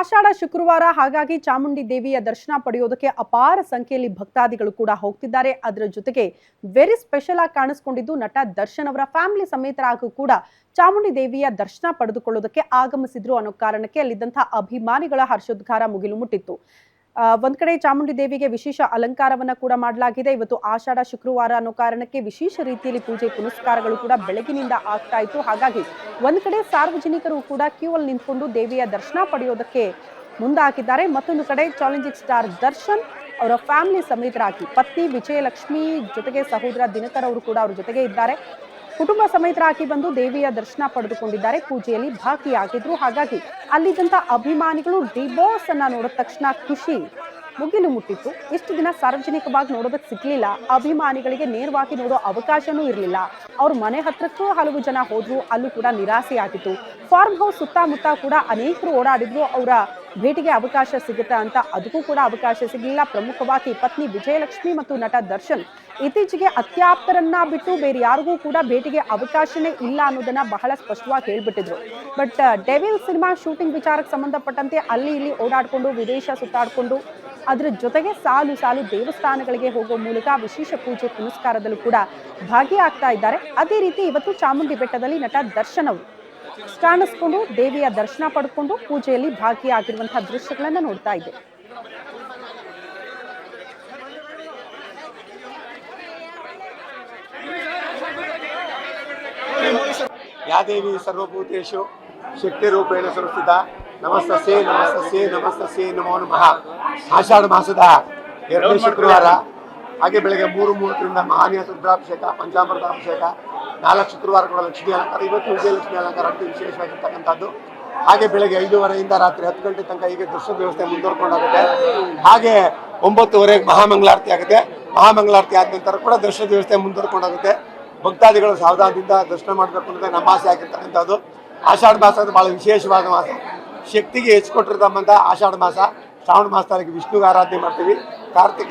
ಆಷಾಢ ಶುಕ್ರವಾರ ಹಾಗಾಗಿ ಚಾಮುಂಡಿ ದೇವಿಯ ದರ್ಶನ ಪಡೆಯೋದಕ್ಕೆ ಅಪಾರ ಸಂಖ್ಯೆಯಲ್ಲಿ ಭಕ್ತಾದಿಗಳು ಕೂಡ ಹೋಗ್ತಿದ್ದಾರೆ. ಅದರ ಜೊತೆಗೆ ವೆರಿ ಸ್ಪೆಷಲ್ ಆಗಿ ಕಾಣಿಸ್ಕೊಂಡಿದ್ದು ನಟ ದರ್ಶನ್ ಅವರ ಫ್ಯಾಮಿಲಿ ಸಮೇತರಾಗೂ ಕೂಡ ಚಾಮುಂಡಿ ದೇವಿಯ ದರ್ಶನ ಪಡೆದುಕೊಳ್ಳೋದಕ್ಕೆ ಆಗಮಿಸಿದ್ರು ಅನ್ನೋ ಕಾರಣಕ್ಕೆ ಅಲ್ಲಿದ್ದಂತಹ ಅಭಿಮಾನಿಗಳ ಹರ್ಷೋದ್ಗಾರ ಮುಗಿಲು ಮುಟ್ಟಿತ್ತು. ಒಂದ್ ಕಡೆ ಚಾಮುಂಡಿ ದೇವಿಗೆ ವಿಶೇಷ ಅಲಂಕಾರವನ್ನ ಕೂಡ ಮಾಡಲಾಗಿದೆ. ಇವತ್ತು ಆಷಾಢ, ಶುಕ್ರವಾರ ಅನ್ನೋ ಕಾರಣಕ್ಕೆ ವಿಶೇಷ ರೀತಿಯಲ್ಲಿ ಪೂಜೆ, ಪುನಸ್ಕಾರಗಳು ಕೂಡ ಬೆಳಗಿನಿಂದ ಆಗ್ತಾ ಇತ್ತು. ಹಾಗಾಗಿ ಒಂದ್ ಕಡೆ ಸಾರ್ವಜನಿಕರು ಕೂಡ ಕ್ಯೂ ಅಲ್ಲಿ ನಿಂತ್ಕೊಂಡು ದೇವಿಯ ದರ್ಶನ ಪಡೆಯೋದಕ್ಕೆ ಮುಂದಾಗಿದ್ದಾರೆ. ಮತ್ತೊಂದು ಕಡೆ ಚಾಲೆಂಜಿಂಗ್ ಸ್ಟಾರ್ ದರ್ಶನ್ ಅವರ ಫ್ಯಾಮಿಲಿ ಸಮೇತರಾಗಿ ಪತ್ನಿ ವಿಜಯಲಕ್ಷ್ಮಿ ಜೊತೆಗೆ ಸಹೋದರ ದಿನಕರ್ ಅವರು ಕೂಡ ಅವ್ರ ಜೊತೆಗೆ ಇದ್ದಾರೆ. ಕುಟುಂಬ ಸಮೇತರಾಗಿ ಬಂದು ದೇವಿಯ ದರ್ಶನ ಪಡೆದುಕೊಂಡಿದ್ದಾರೆ. ಪೂಜೆಯಲ್ಲಿ ಭಾಗಿಯಾಗಿದ್ರು. ಹಾಗಾಗಿ ಅಲ್ಲಿದ್ದಂತ ಅಭಿಮಾನಿಗಳು ಡಿ ಬಾಸ್ ಅನ್ನ ನೋಡಿದ ತಕ್ಷಣ ಖುಷಿ. ಮುಗಿಲು ಮುಟ್ಟಿತ್ತು. ಇಷ್ಟು ದಿನ ಸಾರ್ವಜನಿಕವಾಗಿ ನೋಡೋದಕ್ಕೆ ಸಿಗ್ಲಿಲ್ಲ. ಅಭಿಮಾನಿಗಳಿಗೆ ನೇರವಾಗಿ ನೋಡೋ ಅವಕಾಶನೂ ಇರಲಿಲ್ಲ. ಅವ್ರ ಮನೆ ಹತ್ರಕ್ಕೂ ಹಲವು ಜನ ಹೋದ್ರು. ಅಲ್ಲೂ ಕೂಡ ನಿರಾಸೆ ಆಗಿತ್ತು. ಫಾರ್ಮ್ ಹೌಸ್ ಸುತ್ತಮುತ್ತ ಕೂಡ ಅನೇಕರು ಓಡಾಡಿದ್ರು. ಅವರ ಭೇಟಿಗೆ ಅವಕಾಶ ಸಿಗುತ್ತೆ ಅಂತ ಅದಕ್ಕೂ ಕೂಡ ಅವಕಾಶ ಸಿಗಲಿಲ್ಲ. ಪ್ರಮುಖವಾಗಿ ಪತ್ನಿ ವಿಜಯಲಕ್ಷ್ಮಿ ಮತ್ತು ನಟ ದರ್ಶನ್ ಇತ್ತೀಚೆಗೆ ಅತ್ಯಾಪ್ತರನ್ನ ಬಿಟ್ಟು ಬೇರೆ ಯಾರಿಗೂ ಕೂಡ ಭೇಟಿಗೆ ಅವಕಾಶನೇ ಇಲ್ಲ ಅನ್ನೋದನ್ನ ಬಹಳ ಸ್ಪಷ್ಟವಾಗಿ ಹೇಳ್ಬಿಟ್ಟಿದ್ರು. ಬಟ್, ಡೆವಿಲ್ ಸಿನಿಮಾ ಶೂಟಿಂಗ್ ವಿಚಾರಕ್ಕೆ ಸಂಬಂಧಪಟ್ಟಂತೆ ಅಲ್ಲಿ ಇಲ್ಲಿ ಓಡಾಡಿಕೊಂಡು, ವಿದೇಶ ಸುತ್ತಾಡ್ಕೊಂಡು ಅದರ ಜೊತೆಗೆ ಸಾಲು ಸಾಲು ದೇವಸ್ಥಾನಗಳಿಗೆ ಹೋಗೋ ಮೂಲಕ ವಿಶೇಷ ಪೂಜೆ ಪುನಸ್ಕಾರದಲ್ಲೂ ಕೂಡ ಭಾಗಿಯಾಗ್ತಾ ಇದ್ದಾರೆ. ಅದೇ ರೀತಿ ಇವತ್ತು ಚಾಮುಂಡಿ ಬೆಟ್ಟದಲ್ಲಿ ನಟ ದರ್ಶನ್ ಅವರು ಕಾಣಿಸ್ಕೊಂಡು ದೇವಿಯ ದರ್ಶನ ಪಡ್ಕೊಂಡು ಪೂಜೆಯಲ್ಲಿ ಭಾಗಿಯಾಗಿರುವಂತಹ ದೃಶ್ಯಗಳನ್ನ ನೋಡ್ತಾ ಇದ್ದೆ. ಯಾದೇವಿ ಸರ್ವಭೂತೇಶು ಶಕ್ತಿ ರೂಪೇಣ ಸಂಸ್ಥಿತ ನಮಸ್ತೆ ನಮಸ್ತೆ ನಮೋ ನಮಃ. ಆಷಾಢ ಮಾಸದ ಎರಡನೇ ಶುಕ್ರವಾರ. ಹಾಗೆ ಬೆಳಗ್ಗೆ ಮೂರು ಮೂವತ್ತರಿಂದ ಮಹಾನೀಯ ರುದ್ರಾಭಿಷೇಕ ಪಂಚಾಮೃತಾಭಿಷೇಕ ನಾಲ್ಕು ಶುಕ್ರವಾರ ಕೂಡ ಲಕ್ಷ್ಮೀ ಅಲಂಕಾರ ಇವತ್ತು ವಿಜಯಲಕ್ಷ್ಮಿ ಅಲಂಕಾರ ಅಂತ ವಿಶೇಷವಾಗಿರ್ತಕ್ಕಂಥದ್ದು. ಹಾಗೆ ಬೆಳಗ್ಗೆ ಐದೂವರೆಯಿಂದ ರಾತ್ರಿ ಹತ್ತು ಗಂಟೆ ತನಕ ಹೀಗೆ ದರ್ಶನ ವ್ಯವಸ್ಥೆ ಮುಂದುವರ್ಕೊಂಡಾಗುತ್ತೆ ಹಾಗೆ ಒಂಬತ್ತುವರೆಗೆ ಮಹಾಮಂಗಳಾರತಿ ಆಗುತ್ತೆ. ಮಹಾಮಂಗಳಾರತಿ ಆದ ನಂತರ ಕೂಡ ದರ್ಶನ ವ್ಯವಸ್ಥೆ ಮುಂದುವರ್ಕೊಂಡಾಗುತ್ತೆ ಭಕ್ತಾದಿಗಳು ಸಾವಧಾನದಿಂದ ದರ್ಶನ ಮಾಡಬೇಕು ಅನ್ನೋದೇ ನಮ್ಮ ಆಸೆ ಆಗಿರ್ತಕ್ಕಂಥದ್ದು. ಆಷಾಢ ಮಾಸ ಅದು ಭಾಳ ವಿಶೇಷವಾದ ಮಾಸ. ಶಕ್ತಿಗೆ ಹೆಚ್ಚು ಕೊಟ್ಟಿರ್ತಕ್ಕಂಥ ಆಷಾಢ ಮಾಸ ಶ್ರಾವಣ ಮಾಸದಲ್ಲಿ ವಿಷ್ಣುಗೆ ಆರಾಧನೆ ಮಾಡ್ತೀವಿ. ಕಾರ್ತಿಕ